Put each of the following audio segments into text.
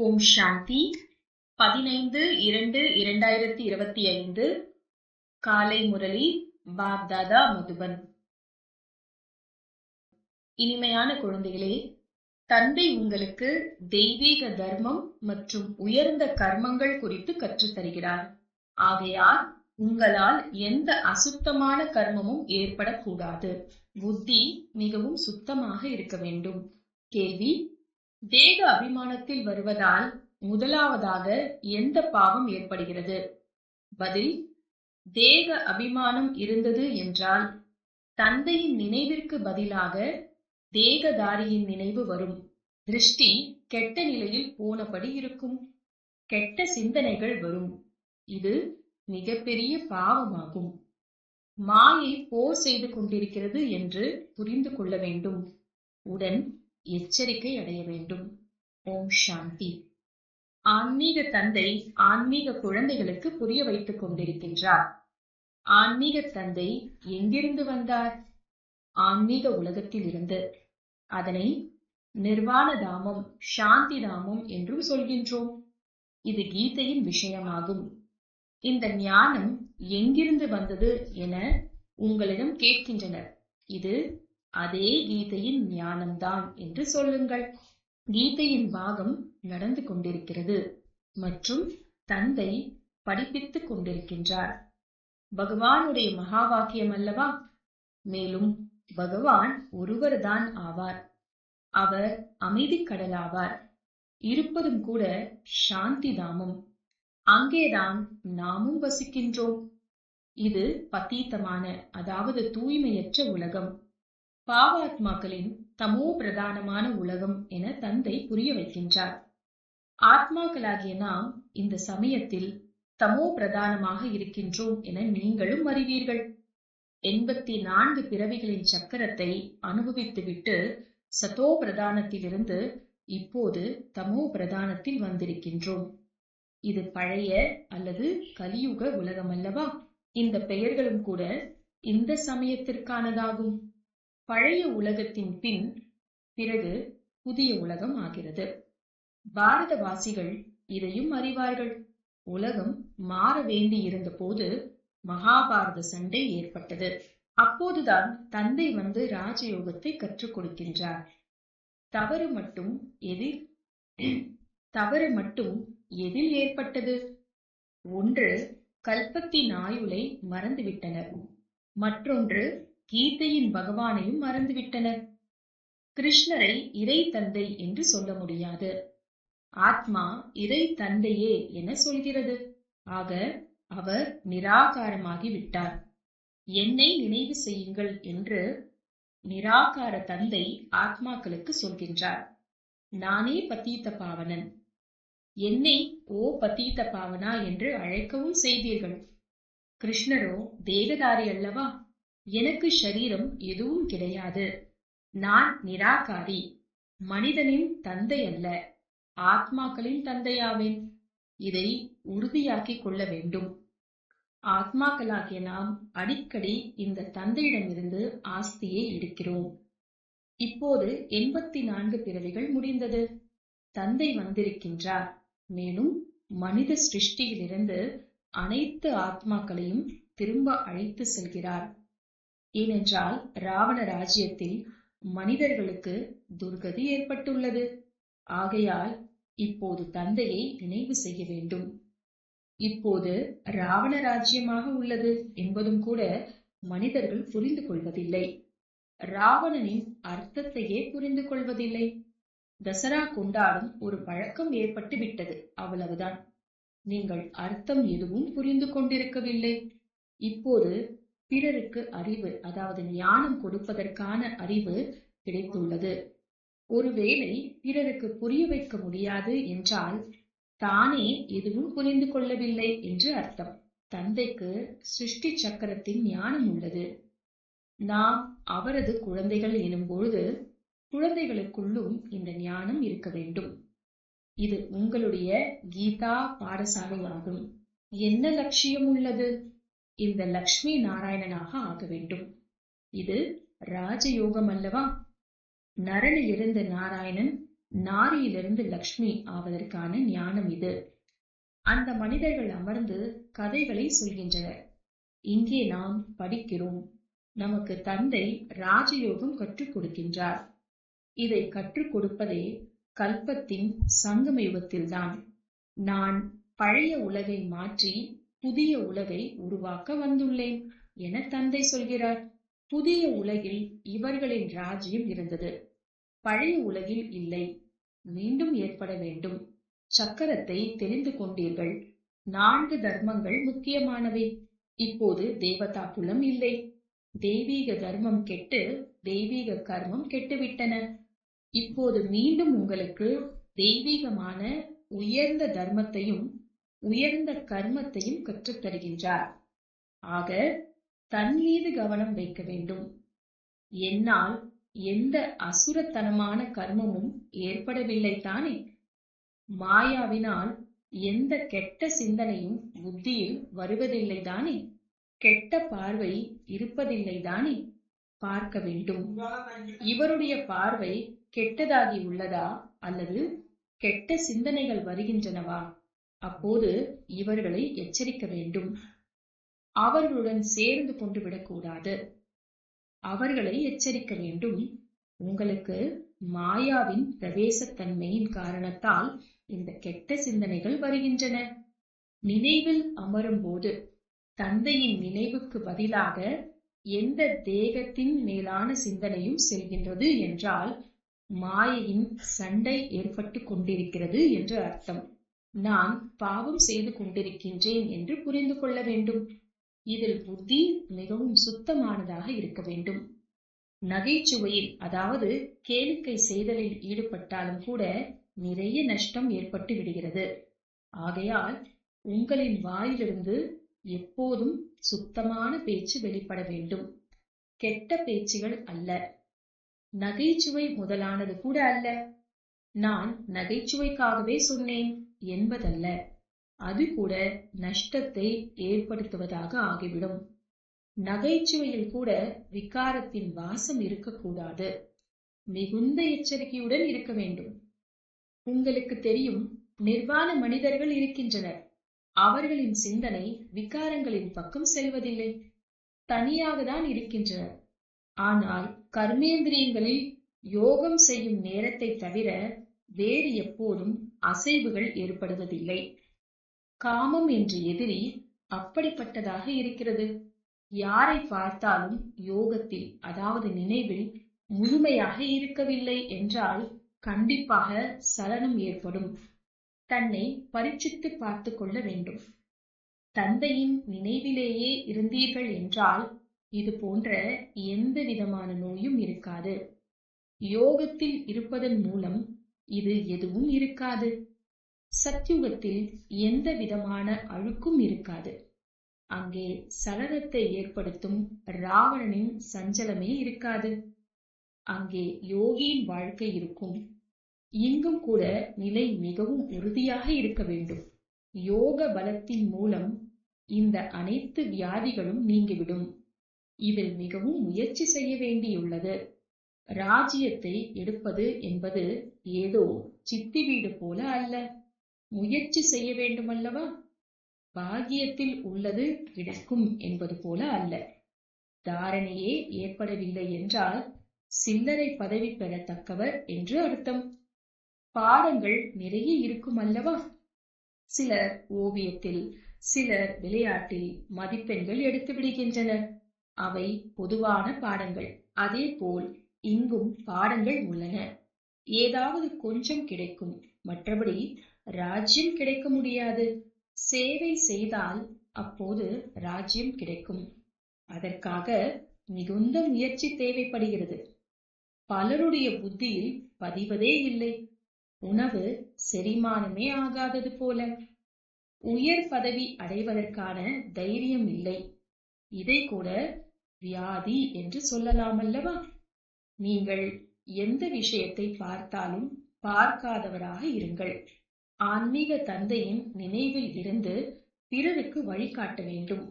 ஓம் சாந்தி. பதினைந்து இரண்டு இரண்டாயிரத்தி இருபத்தி ஐந்து. காலை முரளி பாப்தாதா மதுபன். இனிமையான குழந்தைகளே தந்தை உங்களுக்கு தெய்வீக தர்மம் மற்றும் உயர்ந்த கர்மங்கள் குறித்து கற்றுத் தருகிறார் ஆகையால் உங்களால் எந்த அசுத்தமான கர்மமும் ஏற்படக்கூடாது. புத்தி மிகவும் சுத்தமாக இருக்க வேண்டும். கேள்வி தேக அபிமானத்தில் வருவதால் முதலாவதாக எந்த பாவம் ஏற்படுகிறது? பதில் தேக அபிமானம் இருந்தது என்றால் தந்தையின் நினைவிற்கு பதிலாக தேகதாரியின் நினைவு வரும். திருஷ்டி கெட்ட நிலையில் போனபடி இருக்கும். கெட்ட சிந்தனைகள் வரும். இது மிகப்பெரிய பாவமாகும். மாயை போர் செய்து கொண்டிருக்கிறது என்று புரிந்து கொள்ள வேண்டும். உடன் எச்சரிக்கை அடைய வேண்டும். ஓம் சாந்தி. ஆன்மீக தந்தை ஆன்மீக குழந்தைகளுக்கு புரிய வைத்துக் கொண்டிருக்கின்றார். ஆன்மீக தந்தை எங்கிருந்து வந்தார்? ஆன்மீக உலகத்தில் இருந்து அதனை நிர்வாண தாமம் சாந்தி தாமம் என்றும் சொல்கின்றோம். இது கீதையின் விஷயமாகும். இந்த ஞானம் எங்கிருந்து வந்தது என உங்களிடம் கேட்கின்றனர். இது அதே கீதையின் ஞானம்தான் என்று சொல்லுங்கள். கீதையின் பாகம் நடந்து கொண்டிருக்கிறது மற்றும் தந்தை படிப்பித்துக் கொண்டிருக்கின்றார். பகவானுடைய மகா வாக்கியம் அல்லவா? மேலும் பகவான் ஒருவர்தான் ஆவார். அவர் அமைதி கடலாவார். இருப்பதும் கூட சாந்தி தாமம் அங்கேதான் நாமும் வசிக்கின்றோம். இது பத்தீத்தமான அதாவது தூய்மையற்ற உலகம். பாவாத்மாக்களின் தமோ பிரதானமான உலகம் என தந்தை புரிய வைக்கின்றார். ஆத்மாக்களாகிய நாம் இந்த சமயத்தில் தமோ பிரதானமாக இருக்கின்றோம் என நீங்களும் அறிவீர்கள். எண்பத்தி நான்கு பிறவிகளின் சக்கரத்தை அனுபவித்துவிட்டு சதோ பிரதானத்திலிருந்து இப்போது தமோ பிரதானத்தில் வந்திருக்கின்றோம். இது பழைய அல்லது கலியுக உலகம் அல்லவா இந்த பெயர்களும் கூட இந்த சமயத்திற்கானதாகும். பழைய உலகத்தின் பின் பிறகு புதிய உலகம் ஆகிறது. பாரதவாசிகள் இதையும் அறிவார்கள். உலகம் மாற வேண்டி இருந்த போது மகாபாரத சண்டை ஏற்பட்டது. அப்போதுதான் தந்தை வந்து ராஜயோகத்தை கற்றுக் கொடுக்கின்றார். தவறு மட்டும் எதில் தவறு மட்டும் எதில் ஏற்பட்டது? ஒன்று கல்பத்தின் ஆயுளை மறந்துவிட்டனர். மற்றொன்று கீதையின் பகவானையும் மறந்துவிட்டனர். கிருஷ்ணரை இறை தந்தை என்று சொல்ல முடியாது. ஆத்மா இறை தந்தையே என சொல்கிறது. ஆக அவர் நிராகாரமாகி விட்டார். என்னை நினைவு செய்யுங்கள் என்று நிராகார தந்தை ஆத்மாக்களுக்கு சொல்கின்றார். நானே பத்தீத்த பாவனன். என்னை ஓ பத்தீத்த பாவனா என்று அழைக்கவும் செய்தீர்கள். கிருஷ்ணரோ தேகதாரி அல்லவா? எனக்கு ஷரீரம் எதுவும் கிடையாது. நான் நிராகாரி. மனிதனின் தந்தை அல்ல. ஆத்மாக்களின் தந்தையாவேன். இதை உறுதியாக்கிக் கொள்ள வேண்டும். ஆத்மாக்களாகிய நாம் அடிக்கடி இந்த தந்தையிடமிருந்து ஆஸ்தியை எடுக்கிறோம். இப்போது எண்பத்தி நான்கு பிறவிகள் முடிந்தது. தந்தை வந்திருக்கின்றார். மேலும் மனித சிருஷ்டியிலிருந்து அனைத்து ஆத்மாக்களையும் திரும்ப அழைத்து செல்கிறார். ஏனென்றால் ராவண ராஜ்யத்தில் மனிதர்களுக்கு துர்கதி ஏற்பட்டுள்ளது. ஆகையால் இப்போது தந்தையை நினைவு செய்ய வேண்டும். இப்போது ராவண ராஜ்யமாக உள்ளது என்பதும் கூட மனிதர்கள் புரிந்து கொள்வதில்லை. ராவணனின் அர்த்தத்தையே புரிந்து கொள்வதில்லை. தசரா கொண்டாடும் ஒரு பழக்கம் ஏற்பட்டு விட்டது. அவ்வளவுதான். நீங்கள் அர்த்தம் எதுவும் புரிந்து கொண்டிருக்கவில்லை. இப்போது பிறருக்கு அறிவு அதாவது ஞானம் கொடுப்பதற்கான அறிவு கிடைத்துள்ளது. ஒருவேளை பிறருக்கு புரிய வைக்க முடியாது என்றால் தானே எதுவும் புரிந்து கொள்ளவில்லை என்று அர்த்தம். தந்தைக்கு சிருஷ்டி சக்கரத்தின் ஞானம் உள்ளது. நாம் அவரது குழந்தைகள் எனும்பொழுது குழந்தைகளுக்குள்ளும் இந்த ஞானம் இருக்க வேண்டும். இது உங்களுடைய கீதா பாடசாலையாகும். என்ன லட்சியம் உள்ளது? இந்த லக்ஷ்மி நாராயணனாக ஆக வேண்டும். இது ராஜயோகம் அல்லவா? நரனிலிருந்து இருந்த நாராயணன் நாரியிலிருந்து லக்ஷ்மி ஆவதற்கான ஞானம் இது. அந்த மனிதர்கள் அமர்ந்து கதைகளை சொல்கின்றனர். இங்கே நாம் படிக்கிறோம். நமக்கு தந்தை ராஜயோகம் கற்றுக் கொடுக்கின்றார். இதை கற்றுக் கொடுப்பதே கல்பத்தின் சங்கம யுகத்தில்தான். நான் பழைய உலகை மாற்றி புதிய உலகை உருவாக்க வந்துள்ளேன் என தந்தை சொல்கிறார். புதிய உலகில் இவர்களின் ராஜ்யம் இருந்தது. பழைய உலகில் இல்லை. மீண்டும் ஏற்பட வேண்டும். சக்கரத்தை தெரிந்து கொண்டீர்கள். நான்கு தர்மங்கள் முக்கியமானவை. இப்போது தேவதா குலம் இல்லை. தெய்வீக தர்மம் கெட்டு தெய்வீக கர்மம் கெட்டுவிட்டன. இப்போது மீண்டும் உங்களுக்கு தெய்வீகமான உயர்ந்த தர்மத்தையும் உயர்ந்த கர்மத்தையும் கற்றுத் தருகின்றார் ஆக தன் மீது கவனம் வைக்க வேண்டும். என்னால் எந்த அசுரத்தனமான கர்மமும் ஏற்படவில்லை தானே? மாயாவினால் எந்த கெட்ட சிந்தனையும் புத்தியில் வருவதில்லை தானே? கெட்ட பார்வை இருப்பதில்லை தானே? பார்க்க வேண்டும். இவருடைய பார்வை கெட்டதாகி உள்ளதா அல்லது கெட்ட சிந்தனைகள் வருகின்றனவா? அப்போது இவர்களை எச்சரிக்க வேண்டும். அவர்களுடன் சேர்ந்து கொண்டு விடக்கூடாது. அவர்களை எச்சரிக்க வேண்டும். உங்களுக்கு மாயாவின் பிரவேசத்தன்மையின் காரணத்தால் இந்த கெட்ட சிந்தனைகள் வருகின்றன. நினைவில் அமரும்போது தந்தையின் நினைவுக்கு பதிலாக எந்த தேகத்தின் மேலான சிந்தனையும் செல்கின்றது என்றால் மாயையின் சண்டை ஏற்பட்டு கொண்டிருக்கிறது என்று அர்த்தம். நான் பாவம் செய்து கொண்டிருக்கின்றேன் என்று புரிந்து கொள்ள வேண்டும். இதில் புத்தி மிகவும் சுத்தமானதாக இருக்க வேண்டும். நகைச்சுவையில் அதாவது கேளிக்கை செய்தலில் ஈடுபட்டாலும் கூட நிறைய நஷ்டம் ஏற்பட்டு விடுகிறது. ஆகையால் உங்களின் வாயிலிருந்து எப்போதும் சுத்தமான பேச்சு வெளிப்பட வேண்டும். கெட்ட பேச்சுகள் அல்ல. நகைச்சுவை முதலானது கூட அல்ல. நான் நகைச்சுவைக்காகவே சொன்னேன். என்பதல்ல. அது கூட நஷ்டத்தை ஏற்படுத்துவதாக ஆகிவிடும். நகைச்சுவையில் கூட விகாரத்தின் வாசம் இருக்கக்கூடாது. மிகுந்த எச்சரிக்கையுடன் இருக்க வேண்டும். உங்களுக்கு தெரியும் நிர்வாண மனிதர்கள் இருக்கின்றனர். அவர்களின் சிந்தனை விகாரங்களின் பக்கம் செல்வதில்லை. தனியாக தான் இருக்கின்றனர். ஆனால் கர்மேந்திரியங்களில் யோகம் செய்யும் நேரத்தை தவிர வேறு எப்போதும் அசைவுகள் ஏற்படுவதில்லை. காமம் என்ற எதிரி அப்படிப்பட்டதாக இருக்கிறது. யாரை பார்த்தாலும் யோகத்தில் அதாவது நினைவில் முழுமையாக இருக்கவில்லை என்றால் கண்டிப்பாக சலனம் ஏற்படும். தன்னை பரீட்சித்து பார்த்து கொள்ள வேண்டும். தந்தையின் நினைவிலேயே இருந்தீர்கள் என்றால் இது போன்ற எந்த விதமான நோயும் இருக்காது. யோகத்தில் இருப்பதன் மூலம் இது எதுவும் இருக்காது. சத்யுகத்தில் எந்த விதமான அழுக்கும் இருக்காது. அங்கே சலனத்தை ஏற்படுத்தும் ராவணனின் சஞ்சலமே இருக்காது. அங்கே யோகியின் வாழ்க்கை இருக்கும். இங்கும் கூட நிலை மிகவும் உறுதியாக இருக்க வேண்டும். யோக பலத்தின் மூலம் இந்த அனைத்து வியாதிகளும் நீங்கிவிடும். இதில் மிகவும் முயற்சி செய்ய வேண்டியுள்ளது. ராஜ்யத்தை எடுப்பது என்பது ஏதோ சித்தி வீடு போல அல்ல. முயற்சி செய்ய வேண்டுமல்லவா? பாகியத்தில் உள்ளது கிடைக்கும் என்பது போல அல்ல. தாரணையே ஏற்படவில்லை என்றால் சில்லறை பதவி பெறத்தக்கவர் என்று அர்த்தம். பாடங்கள் நிறைய இருக்கும் அல்லவா சிலர் ஓவியத்தில் சிலர் விளையாட்டில் மதிப்பெண்கள் எடுத்து விடுகின்றனர் அவை பொதுவான பாடங்கள். அதேபோல் இங்கும் பாடங்கள் உள்ளன. ஏதாவது கொஞ்சம் கிடைக்கும். மற்றபடி ராஜ்யம் கிடைக்க முடியாது. சேவை செய்தால் அப்போது ராஜ்யம் கிடைக்கும். அதற்காக மிகுந்த முயற்சி தேவைப்படுகிறது. பலருடைய புத்தியில் பதிவதே இல்லை. உணவு செரிமானமே ஆகாதது போல. உயர் பதவி அடைவதற்கான தைரியம் இல்லை. இதை கூட வியாதி என்று சொல்லலாம் அல்லவா நீங்கள் எந்த விஷயத்தை பார்த்தாலும் பார்க்காதவராக இருங்கள். ஆன்மீக தந்தையின் நினைவில் இருந்து பிறருக்கு வழிகாட்ட வேண்டும்.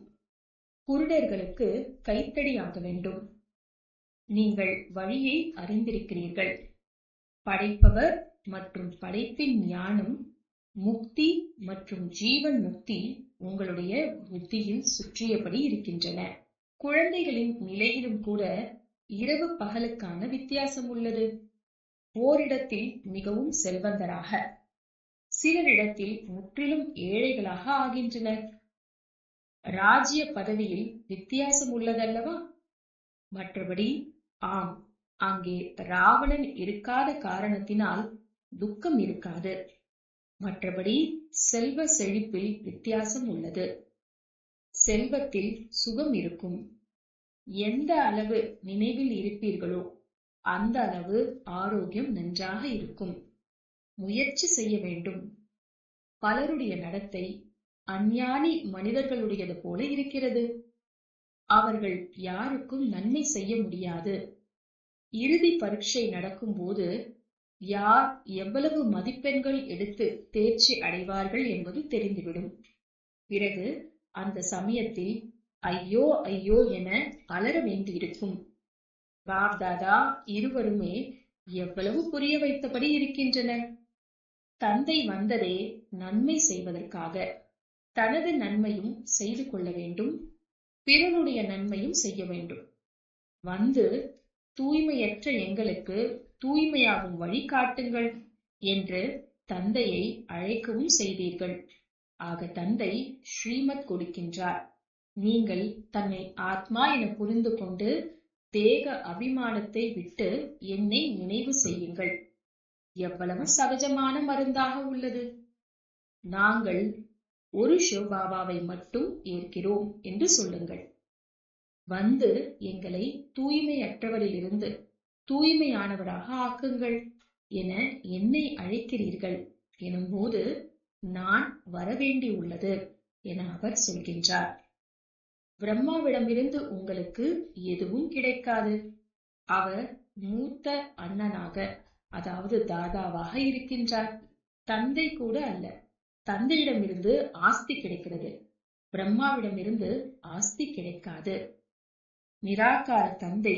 குருடர்களுக்கு கைத்தடியாக வேண்டும். நீங்கள் வழியை அறிந்திருக்கிறீர்கள். படைப்பவர் மற்றும் படைப்பின் ஞானம் முக்தி மற்றும் ஜீவன் முக்தி உங்களுடைய புத்தியில் சுற்றியபடி இருக்கின்றன. குழந்தைகளின் நிலையிலும் கூட இரவு பகலுக்கான வித்தியாசம் உள்ளது. ஓரிடத்தில் மிகவும் செல்வந்தராக சிலரிடத்தில் முற்றிலும் ஏழைகளாக ஆகின்றனர். ராஜ்ய பதவியில் வித்தியாசம் உள்ளதல்லவா? மற்றபடி ஆம் அங்கே ராவணன் இருக்காத காரணத்தினால் துக்கம் இருக்காது. மற்றபடி செல்வ செழிப்பில் வித்தியாசம் உள்ளது. செல்வத்தில் சுகம் இருக்கும். எந்த அளவு நினைவில் இருப்பீர்களோ அந்த அளவு ஆரோக்கியம் நன்றாக இருக்கும். முயற்சி செய்ய வேண்டும். பலருடைய நடத்தை அஞ்ஞானி மனிதர்களுடையது போல இருக்கிறது. அவர்கள் யாருக்கும் நன்மை செய்ய முடியாது. இறுதி பரீட்சை நடக்கும்போது யார் எவ்வளவு மதிப்பெண்கள் எடுத்து தேர்ச்சி அடைவார்கள் என்பது தெரிந்துவிடும். பிறகு அந்த சமயத்தில் ஐயோ ஐயோ என அலற வேண்டியிருக்கும். பாப்தாதா இருவருமே எவ்வளவு புரிய வைத்தபடி இருக்கின்றனர் தந்தை வந்ததே நன்மை செய்வதற்காக. தனது நன்மையும் செய்து கொள்ள வேண்டும். பிறனுடைய நன்மையும் செய்ய வேண்டும். வந்து தூய்மையற்ற எங்களுக்கு தூய்மையாகும் வழி காட்டுங்கள் என்று தந்தையை அழைக்கவும் செய்தீர்கள். ஆக தந்தை ஸ்ரீமத் கொடுக்கின்றார். நீங்கள் தன்னை ஆத்மா என புரிந்து கொண்டு தேக அபிமானத்தை விட்டு என்னை நினைவு செய்யுங்கள். எவ்வளவு சகஜமான மருந்தாக உள்ளது. நாங்கள் ஒரு சிவபாபாவை மட்டும் ஏற்கிறோம் என்று சொல்லுங்கள். வந்து எங்களை தூய்மையற்றவரிலிருந்து தூய்மையானவராக ஆக்குங்கள் என என்னை அழைக்கிறீர்கள் எனும்போது நான் வரவேண்டியுள்ளது என அவர் சொல்கின்றார். பிரம்மாவிடமிருந்து உங்களுக்கு எதுவும் கிடைக்காது. அவர் மூத்த அண்ணனாக அதாவது தாதாவாக இருக்கின்றார். தந்தை கூட அல்ல. தந்தையிடமிருந்து ஆஸ்தி கிடைக்கிறது. பிரம்மாவிடமிருந்து ஆஸ்தி கிடைக்காது. நிராகார தந்தை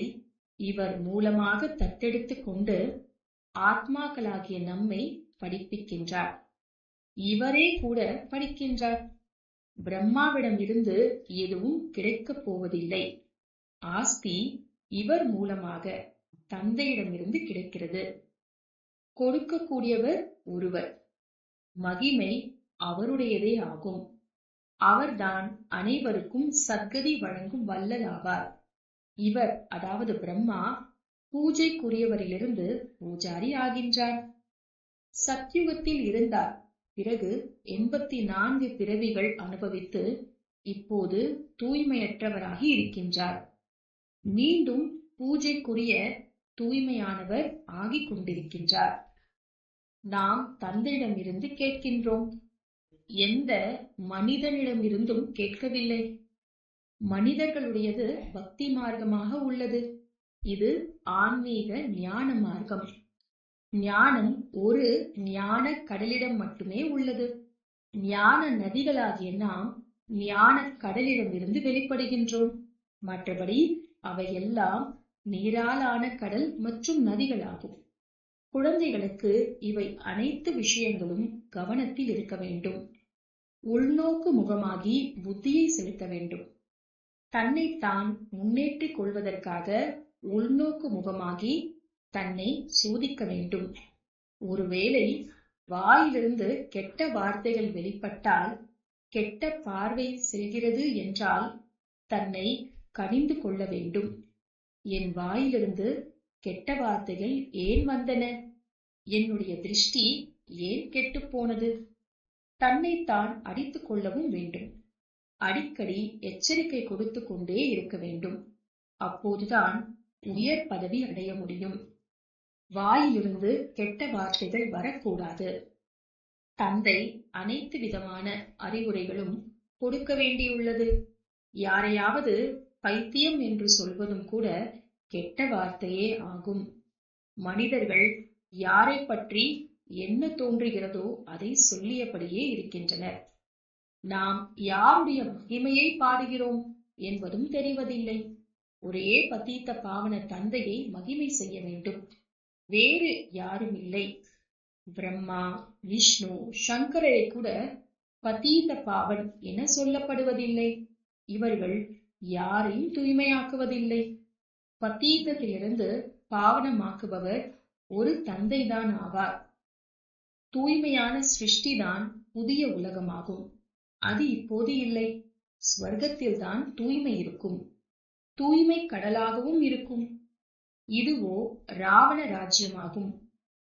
இவர் மூலமாக தத்தெடுத்து கொண்டு ஆத்மாக்களாகிய நம்மை படிப்பிக்கின்றார். இவரே கூட படிக்கின்றார். பிரம்மாவிடம் இருந்து எதுவும் கிடைக்கப் போவதில்லை. ஆஸ்தி இவர் மூலமாக தந்தையிடமிருந்து கிடைக்கிறது. கொடுக்கக்கூடியவர் ஒருவர். மகிமை அவருடையதே ஆகும். அவர்தான் அனைவருக்கும் சத்கதி வழங்கும் வல்லலாவார் இவர் அதாவது பிரம்மா பூஜைக்குரியவரிலிருந்து பூஜாரி ஆகின்றார். சத்யுகத்தில் இருந்தார். பிறகு எண்பத்தி நான்கு பிறவிகள் அனுபவித்து இப்போது தூய்மையற்றவராகி இருக்கின்றார். மீண்டும் பூஜைக்குரிய தூய்மையானவர் ஆகிக் கொண்டிருக்கின்றார். நாம் தந்தையிடமிருந்து கேட்கின்றோம். எந்த மனிதனிடமிருந்தும் கேட்கவில்லை. மனிதர்களுடையது பக்தி மார்க்கமாக உள்ளது. இது ஆன்மீக ஞான மார்க்கம். ஞானம் ஒரு ஞான கடலிடம் மட்டுமே உள்ளது. ஞான நதிகளாகிய நாம் ஞான கடலிடமிருந்து வெளிப்படுகின்றோம். மற்றபடி அவையெல்லாம் நீராலான கடல் மற்றும் நதிகளாகும். குழந்தைகளுக்கு இவை அனைத்து விஷயங்களும் கவனத்தில் இருக்க வேண்டும். உள்நோக்கு முகமாகி புத்தியை செலுத்த வேண்டும். தன்னைத்தான் முன்னேற்றிக் கொள்வதற்காக உள்நோக்கு முகமாகி தன்னை சோதிக்க வேண்டும். ஒருவேளை வாயிலிருந்து கெட்ட வார்த்தைகள் வெளிப்பட்டால் கெட்ட பார்வை செல்கிறது என்றால் தன்னை கனிந்து கொள்ள வேண்டும். என் வாயிலிருந்து கெட்ட வார்த்தைகள் ஏன் வந்தன? என்னுடைய திருஷ்டி ஏன் கெட்டுப் போனது? தன்னைத்தான் அடித்துக் கொள்ளவும் வேண்டும். அடிக்கடி எச்சரிக்கை கொடுத்து கொண்டே இருக்க வேண்டும். அப்போதுதான் உயர் பதவி அடைய முடியும். வாயிலிருந்து கெட்ட வார்த்தைகள் வரக்கூடாது. தந்தை அனைத்து விதமான அறிவுரைகளும் கொடுக்க வேண்டியுள்ளது. யாரையாவது பைத்தியம் என்று சொல்வதும் கூட கெட்ட வார்த்தையே ஆகும். மனிதர்கள் யாரை பற்றி என்ன தோன்றுகிறதோ அதை சொல்லியபடியே இருக்கின்றனர். நாம் யாருடைய மகிமையை பாடுகிறோம் என்பதும் தெரிவதில்லை. ஒரே பத்தீத்த பாவன தந்தையை மகிமை செய்ய வேண்டும். வேறு யாரும் இல்லை. பிரம்மா விஷ்ணு சங்கரரை கூட பதீத பாவன் என சொல்லப்படுவதில்லை. இவர்கள் யாரையும் தூய்மையாக்குவதில்லை. பதீதத்திலிருந்து பாவனமாக்குபவர் ஒரு தந்தைதான் ஆவார். தூய்மையான சிருஷ்டிதான் புதிய உலகமாகும். அது இப்போது இல்லை. ஸ்வர்க்கத்தில்தான் தூய்மை இருக்கும். தூய்மை கடலாகவும் இருக்கும். இதுவோ ராவண ராஜ்யமாகும்.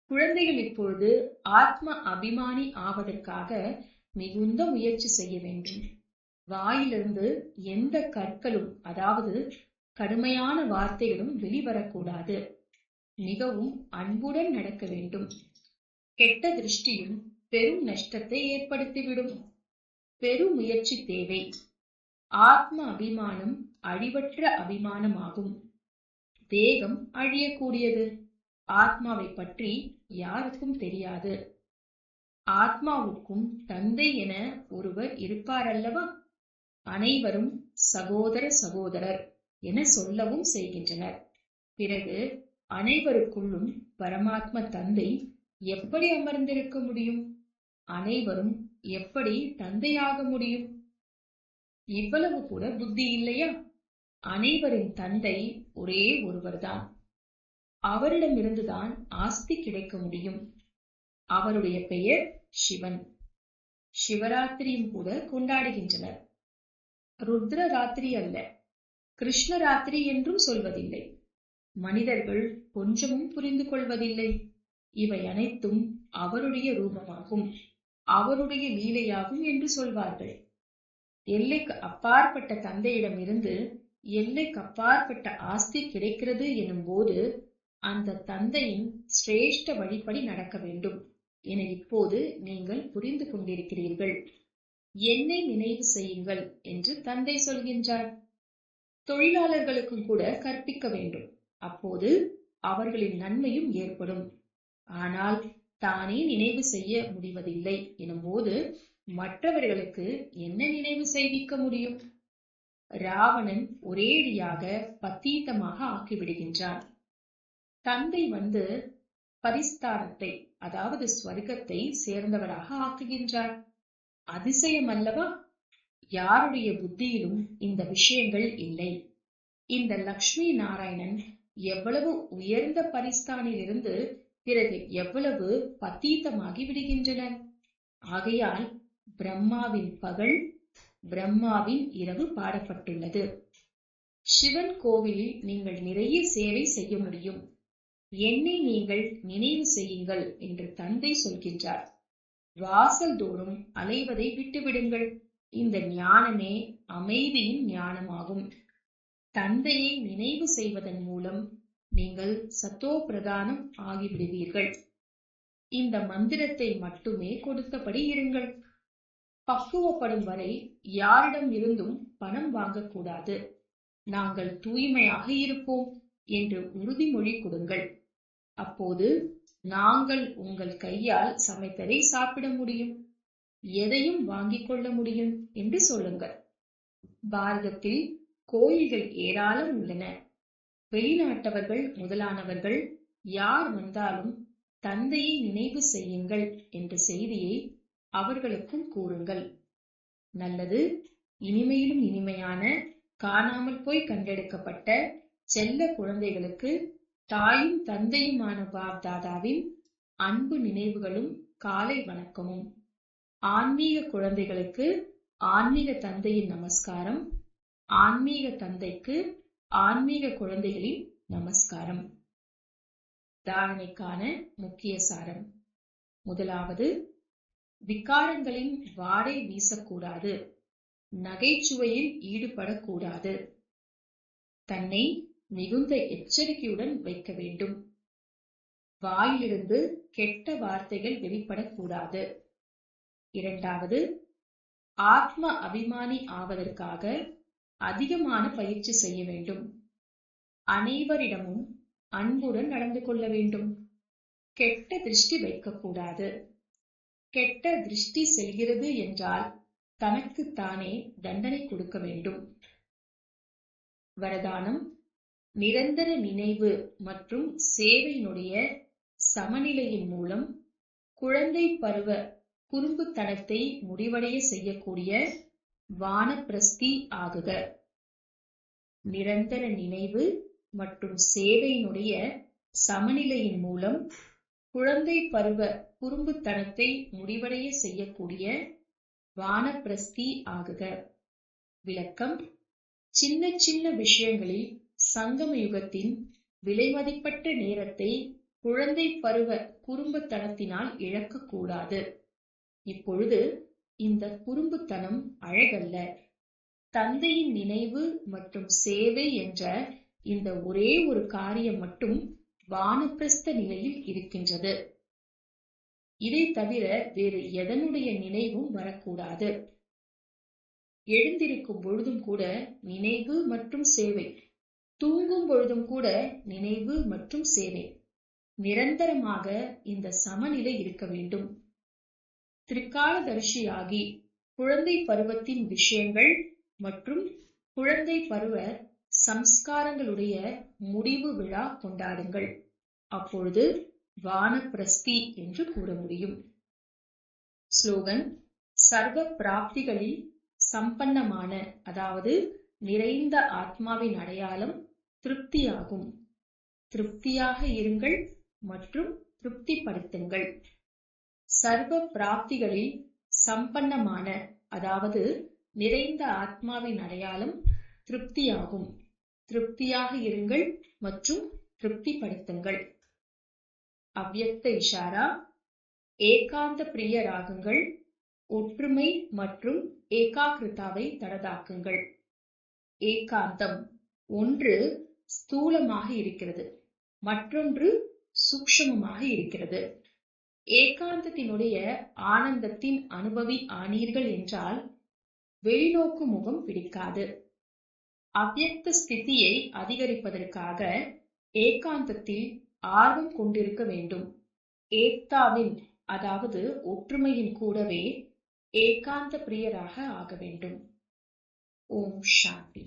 குழந்தைகள் இப்பொழுது ஆத்ம அபிமானி ஆவதற்காக மிகுந்த முயற்சி செய்ய வேண்டும். வாயிலிருந்து எந்த கற்களும் அதாவது கடுமையான வார்த்தைகளும் வெளிவரக்கூடாது. மிகவும் அன்புடன் நடக்க வேண்டும். கெட்ட திருஷ்டியும் பெரும் நஷ்டத்தை ஏற்படுத்திவிடும். பெருமுயற்சி தேவை. ஆத்ம அபிமானம் அழிவற்ற அபிமானமாகும். தேகம் அழியக்கூடியது. ஆத்மாவை பற்றி யாருக்கும் தெரியாது. ஆத்மாவுக்கும் தந்தை என ஒருவர் இருப்பார் அல்லவா அனைவரும் சகோதர சகோதரர் என சொல்லவும் செய்கின்றனர். பிறகு அனைவருக்குள்ளும் பரமாத்ம தந்தை எப்படி அமர்ந்திருக்க முடியும்? அனைவரும் எப்படி தந்தையாக முடியும்? இவ்வளவு கூட புத்தி இல்லையா? அனைவரின் தந்தை ஒரே ஒருவர்தான். அவரிடமிருந்துதான் ஆஸ்தி கிடைக்க முடியும். அவருடைய பெயர் சிவன். சிவராத்திரியும் கூட கொண்டாடுகின்றனர். ருத்ர ராத்திரி அல்ல கிருஷ்ண ராத்திரி என்றும் சொல்வதில்லை. மனிதர்கள் கொஞ்சமும் புரிந்து கொள்வதில்லை. இவை அனைத்தும் அவருடைய ரூபமாகும் அவருடைய லீலையாகும் என்று சொல்வார்கள். எல்லைக்கு அப்பாற்பட்ட தந்தையிடம் இருந்து எல்லைக்கு அப்பாற்பட்ட ஆஸ்தி கிடைக்கிறது எனும் போது அந்த தந்தையின் சிரேஷ்ட வழிப்படி நடக்க வேண்டும். என இப்போது நீங்கள் புரிந்து கொண்டிருக்கிறீர்கள். என்னை நினைவு செய்யுங்கள் என்று தந்தை சொல்கின்றார். தொழிலாளர்களுக்கும் கூட கற்பிக்க வேண்டும். அப்போது அவர்களின் நன்மையும் ஏற்படும். ஆனால் தானே நினைவு செய்ய முடிவதில்லை. எனும்போது மற்றவர்களுக்கு என்ன நினைவு செய்விக்க முடியும்? ராவணன் ஒரேடியாக பத்தீதமாக ஆக்கிவிடுகின்றான். தந்தை வந்து பரிஸ்தாரத்தை அதாவது ஸ்வர்க்கத்தை சேர்ந்தவராக ஆக்குகின்றார். அதிசயம் அல்லவா யாருடைய புத்தியிலும் இந்த விஷயங்கள் இல்லை. இந்த லக்ஷ்மி நாராயணன் எவ்வளவு உயர்ந்த பரிஸ்தானிலிருந்து பிறகு எவ்வளவு பத்தீத்தமாகி விடுகின்றனர். ஆகையால் பிரம்மாவின் பகல் பிரம்மாவின் இரவு பாடப்பட்டுள்ளது. சிவன் கோவிலில் நீங்கள் நிறைய சேவை செய்ய முடியும். என்னை நீங்கள் நினைவு செய்யுங்கள் என்று தந்தை சொல்கின்றார். வாசல் தோறும் அலைவதை விட்டுவிடுங்கள். இந்த ஞானமே அமைதியின் ஞானமாகும். தந்தையை நினைவு செய்வதன் மூலம் நீங்கள் சத்தோ பிரதானம் ஆகிவிடுவீர்கள். இந்த மந்திரத்தை மட்டுமே கொடுத்தபடி இருங்கள். பக்குவப்படும் வரை யாரிடம் இருந்தும் பணம் வாங்கக்கூடாது. நாங்கள் தூய்மையாக இருப்போம் என்று உறுதிமொழி கொடுங்கள். அப்போது நாங்கள் உங்கள் கையால் சமைத்ததை சாப்பிட முடியும். எதையும் வாங்கிக் கொள்ள முடியும் என்று சொல்லுங்கள். பாரதத்தில் கோயில்கள் ஏராளம் உள்ளன. வெளிநாட்டவர்கள் முதலானவர்கள் யார் வந்தாலும் தந்தையை நினைவு செய்யுங்கள் என்ற செய்தியை அவர்களுக்கும் கூறுங்கள். நல்லது இனிமையிலும் இனிமையான காணாமல் போய் கண்டெடுக்கப்பட்ட செல்ல குழந்தைகளுக்கு தாயும் தந்தையுமான பாப் தாதாவின் அன்பு நினைவுகளும் காலை வணக்கமும். ஆன்மீக குழந்தைகளுக்கு ஆன்மீக தந்தையின் நமஸ்காரம். ஆன்மீக தந்தைக்கு ஆன்மீக குழந்தைகளின் நமஸ்காரம். தாரணைக்கான முக்கிய சாரம். முதலாவது விகாரங்களின் வாடை வீசக்கூடாது. நகைச்சுவையில் ஈடுபடக்கூடாது. தன்னை மிகுந்த எச்சரிக்கையுடன் வைக்க வேண்டும். வாயிலிருந்து கெட்ட வார்த்தைகள் வெளிப்படக்கூடாது. இரண்டாவது ஆத்ம அபிமானி ஆவதற்காக அதிகமான பயிற்சி செய்ய வேண்டும். அனைவரிடமும் அன்புடன் நடந்து கொள்ள வேண்டும். கெட்ட திருஷ்டி வைக்கக்கூடாது. கெட்ட திருஷ்டி செல்கிறது என்றால் தனக்குத்தானே தண்டனை கொடுக்க வேண்டும். வரதானம் நிரந்தர நினைவு மற்றும் சேவையினுடைய சமநிலையின் மூலம் குழந்தை பருவ குறும்புத்தனத்தை முடிவடைய செய்யக்கூடிய வானப்பிரஸ்தி ஆகுக. நிரந்தர நினைவு மற்றும் சேவையினுடைய சமநிலையின் மூலம் குழந்தை பருவ குறும்புத்தனத்தை முடிவடைய செய்யக்கூடிய வானப்பிரஸ்தி ஆகுக. விளக்கம். சின்ன சின்ன விஷயங்களில் சங்கம யுகத்தின் விலைமதிப்பட்ட நேரத்தை குழந்தை பருவ குறும்புத்தனத்தினால் இழக்கக்கூடாது. இப்பொழுது இந்த குறும்புத்தனம் அழகல்ல. தந்தையின் நினைவு மற்றும் சேவை என்ற இந்த ஒரே ஒரு காரியம் மட்டும் வானப்பிரஸ்த நிலையில் இருக்கின்றது. இதை தவிர வேறு எதனுடைய நினைவும் வரக்கூடாது. எழுந்திருக்கும் பொழுதும் கூட நினைவு மற்றும் சேவை. தூங்கும் பொழுதும் கூட நினைவு மற்றும் சேவை. நிரந்தரமாக இந்த சமநிலை இருக்க வேண்டும். திரிகாலதர்ஷியாகி குழந்தை பருவத்தின் விஷயங்கள் மற்றும் குழந்தை பருவ சம்ஸ்காரங்களுடைய முடிவு விழா கொண்டாடுங்கள். அப்பொழுது வானப்பிரஸ்தி என்று கூற முடியும். ஸ்லோகன் சர்வ பிராப்திகளில் சம்பன்னமான அதாவது நிறைந்த ஆத்மாவின் அடையாளம் திருப்தியாகும். திருப்தியாக இருங்கள் மற்றும் திருப்திப்படுத்துங்கள். சர்வ பிராப்திகளில் சம்பன்னமான அதாவது நிறைந்த ஆத்மாவின் அடையாளம் திருப்தியாகும். திருப்தியாக இருங்கள் மற்றும் திருப்திப்படுத்துங்கள். அவ்யக்த இஷாரா ஏகாந்த பிரிய ராகங்கள் ஒற்றுமை மற்றும் ஏகாகிருதாவை தனதாக்குங்கள் ஏகாந்தம் ஒன்று ஸ்தூலமாக இருக்கிறது மற்றொன்று சூக்ஷமமாக இருக்கிறது. ஏகாந்தத்தினுடைய ஆனந்தத்தின் அனுபவி ஆனீர்கள் என்றால் வெளிநோக்கு முகம் பிடிக்காது. அவ்யக்த ஸ்திதியை அதிகரிப்பதற்காக ஏகாந்தத்தில் ஆர்வம் கொண்டிருக்க வேண்டும். ஏக்தாவின் அதாவது ஒற்றுமையின் கூடவே ஏகாந்த பிரியராக ஆக வேண்டும். ஓம் சாந்தி.